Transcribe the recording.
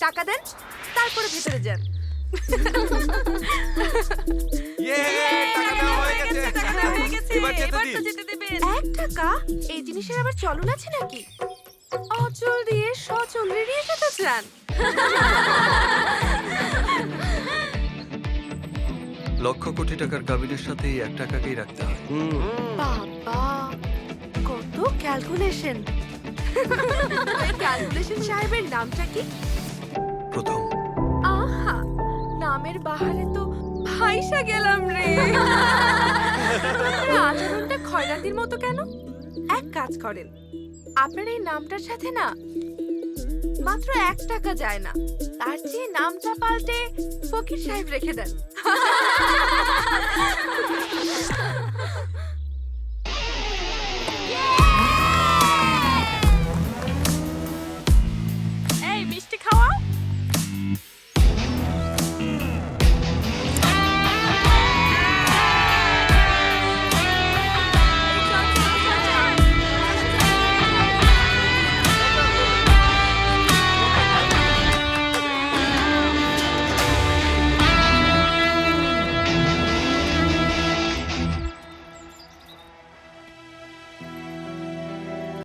টাকা দেন তারপরে ভেতরে যান। ইয়ে টাকা দেওয়া হয়ে গেছে। টাকা দেওয়া হয়ে গেছে। এবার যেতে এবার দিন। তো যেতে দেবেন। এক টাকা? এই জিনিসের আবার চলন আছে নাকি? অচল দিয়ে সচল এড়িয়ে যেতে চান। লক্ষ কোটি টাকার কাবিনের সাথে এক টাকাকেই রাখতে হয়। বাবা কত ক্যালকুলেশন ক্যালকুলেশন সাহেবের নামটা কি? প্রথম। আহা, নামের বাহারে তো ভাইসা গেলাম রে। আপনার আচরণটা খয়রাতির মতো কেন? এক কাজ করেন, আপনার এই নামটার সাথে না মাত্র এক টাকা যায় না, তার চেয়ে নামটা পাল্টে ফকির সাহেব রেখে দেন।